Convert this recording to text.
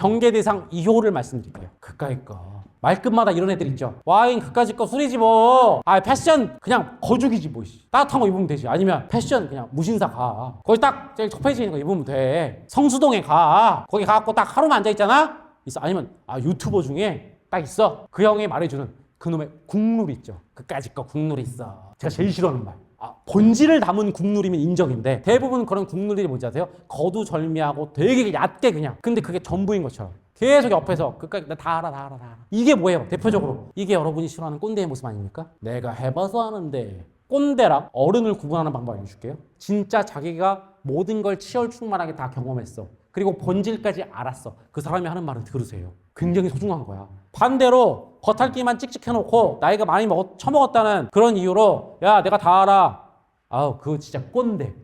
경계 대상 2호를 말씀드릴게요. 그까이 거. 말끝마다 이런 애들 있죠. 와인 그까짓 거 술이지 뭐. 아 패션 그냥 거죽이지 뭐. 씨. 따뜻한 거 입으면 되지. 아니면 패션 그냥 무신사 가. 거기 딱 제일 첫 페이지에 있는 거 입으면 돼. 성수동에 가. 거기 가갖고 딱 하루만 앉아 있잖아. 있어. 아니면 아 유튜버 중에 딱 있어. 그 형이 말해주는 그놈의 국룰 있죠. 그까짓 거 국룰 있어. 제가 제일 싫어하는 말. 아, 본질을 담은 국룰이면 인정인데 대부분 그런 국룰들이 뭔지 아세요? 거두절미하고 되게 얕게 그냥. 근데 그게 전부인 것처럼. 계속 옆에서 그까지 다 알아 다 알아 다 알아. 이게 뭐예요? 대표적으로. 이게 여러분이 싫어하는 꼰대의 모습 아닙니까? 내가 해봐서 하는데 꼰대랑 어른을 구분하는 방법 알려줄게요. 진짜 자기가 모든 걸 치열충만하게 다 경험했어. 그리고 본질까지 알았어. 그 사람이 하는 말을 들으세요. 굉장히 소중한 거야. 반대로 겉핥기만 찍찍해놓고 나이가 많이 먹었, 처먹었다는 그런 이유로 야 내가 다 알아. 아우 그거 진짜 꼰대